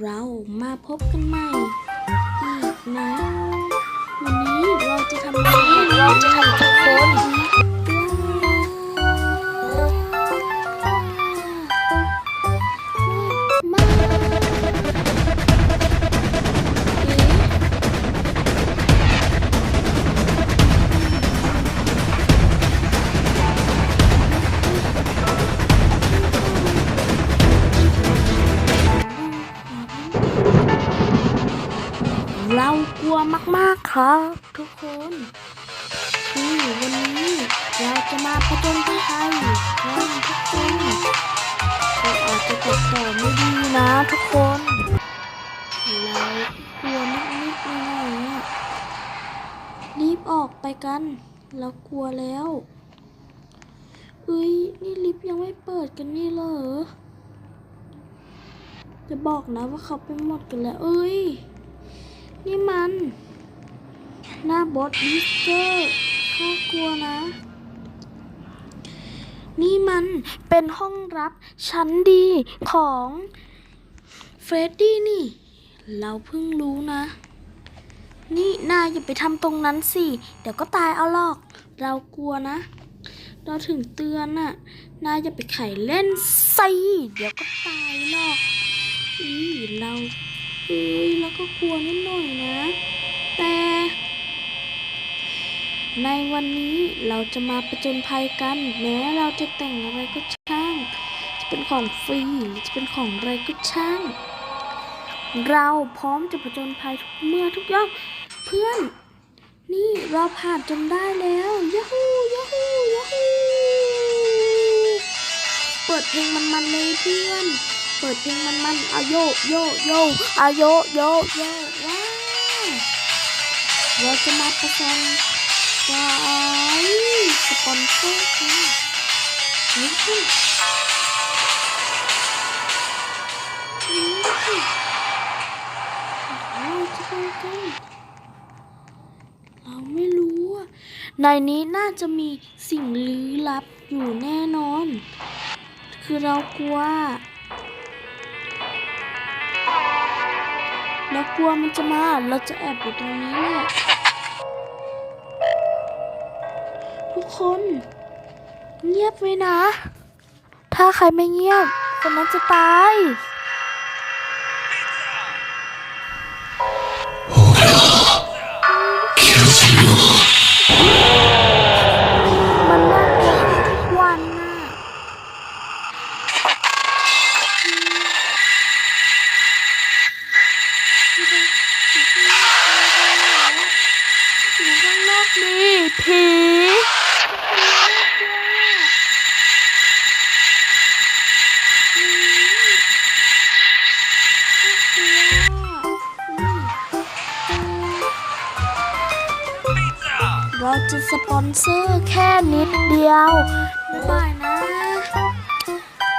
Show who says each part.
Speaker 1: เรามาพบกันใหม่อีกนะ วันนี้เราจะทำอะไร
Speaker 2: เราจะทำทุกคน
Speaker 1: กลัวมากๆครับทุกคนคือวันนี้เราจะมาผจญภัยกันทุกคนเราอาจจะตกต่อไม่ดีนะทุกคนเรากลัวนิดๆหน่อยๆอะรีบออกไปกัน เรากลัวแล้วเอ้ยนี่ลิฟต์ยังไม่เปิดกันนี่เหรอจะบอกนะว่าเขาไปหมดกันแล้ว เอ้ย นี่มัน หน้าบอสวิสเกอร์น่ากลัวนะ นี่มันเป็นห้องรับชั้นดีของเฟรดดี้นี่ เราเพิ่งรู้นะ นี่นายอย่าไปทำตรงนั้นสิ เดี๋ยวก็ตายเอาหรอก เรากลัวนะ เราถึงเตือนน่ะ นายอย่าไปไข่เล่นสิ เดี๋ยวก็ตายหรอก อีเรา เอ้ยแล้วก็กลัวนิดหน่อยนะ แต่ ในวันนี้เราจะมาประจนภัยกัน แม้เราจะแต่งอะไรก็ช่าง จะเป็นของฟรีหรือจะเป็นของอะไรก็ช่าง เราพร้อมจะผจญภัยทุกเมื่อทุกย่อมเพื่อน นี่เราผ่านจนได้แล้วยาฮูยาฮูยาฮูเปิดเพลงมันๆเลยเพื่อน ปิดเพลงมันๆอาโยโยโยอาโยโยโยว้าวเราจะมาประชันกันสปอนเซอร์ค่ะเฮ้ยเฮ้ยเฮ้ยเราไปกันเราไม่รู้อะในนี้น่าจะมีสิ่งลี้ลับอยู่แน่นอน คือเรากลัว เรากลัวมันจะมา เราจะแอบอยู่ตรงนี้แหละทุกคน เงียบไว้นะ ถ้าใครไม่เงียบ คนนั้นจะตาย นอกนี่ผีเราจะสปอนเซอร์แค่นิดเดียว บ๊ายบาย